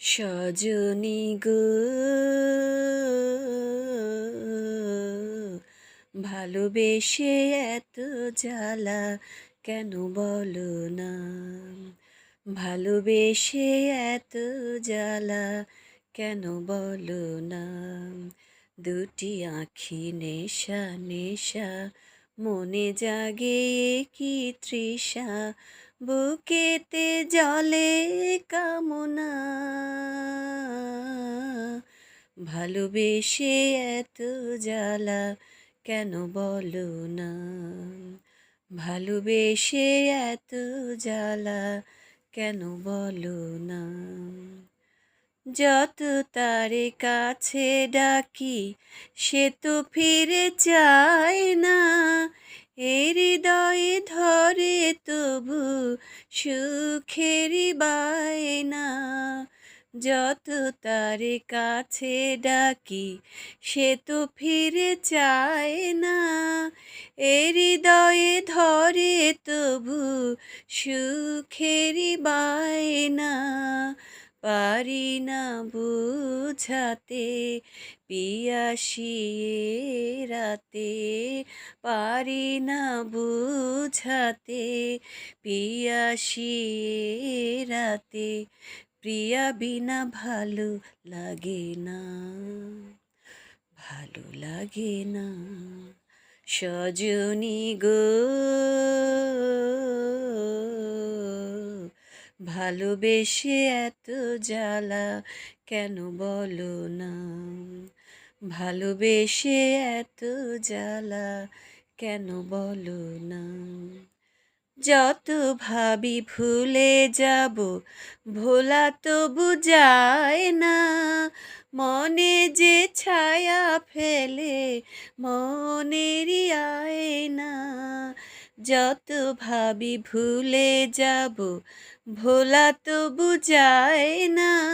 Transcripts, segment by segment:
সজনী গো। ভালোবেসে এত জ্বালা কেন বলো না? ভালোবেসে এত জ্বালা কেন বলো না? দুটি আঁখি নেশা নেশা মনে জাগে কি তৃষা, বুকেতে জলে কামনা। ভালোবেসে এত জ্বালা কেন বলো না? ভালোবেসে এত জ্বালা কেন বলো না? যত তারে কাছে ডাকি, সে তো ফিরে চায় না। সুখেরই বায়না, যত তার কাছে ডাকি, সে তো ফিরে চায় না। এ হৃদয়ে ধরে তবু সুখেরই বায়না পারি না বুঝাতে পিয়াসিয়ে রাতে পারি না বুঝাতে পিয়াসিয়ে রাতে প্রিয়া বিনা ভালো লাগে না, ভালো লাগে না। সজনী গো ভালোবেসে এত জ্বালা কেন বলো না? ভালোবেসে এত জ্বালা কেন বলো না? যত ভাবি ভুলে যাব, ভোলা তো বুঝায় না। মনে যে ছায়া ফেলে, মনেরই আয় না যত ভাবি ভুলে যাব, ভোলা তো বুঝায় না।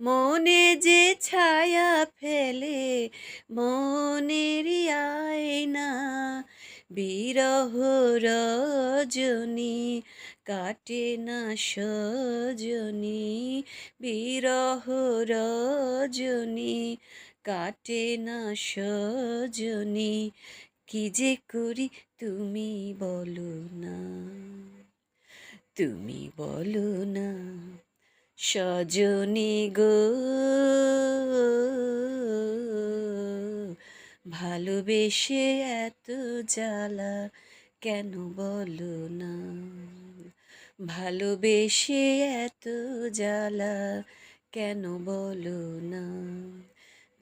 মনে যে ছায়া ফেলে, মনেরই আয় না বিরহ রজনী কাটে না সজনী। বিরহ রজনী কাটে না সজনী। কি যে করি তুমি বলো না। তুমি বলো না, সজনী গো। ভালোবেসে এত জ্বালা কেন বলো না? ভালোবেসে এত জ্বালা কেন বলো না?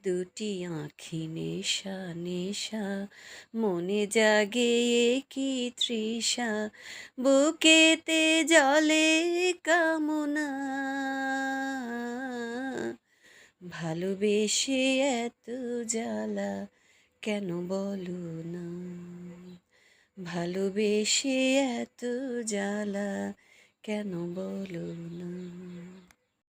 দুটি আঁখি নেশা নেশা, মনে জাগে কি তৃষা। বুকেতে জলে কামনা। ভালোবেসে এত জ্বালা কেন বলো না? ভালোবেসে এত জ্বালা কেন বলো না?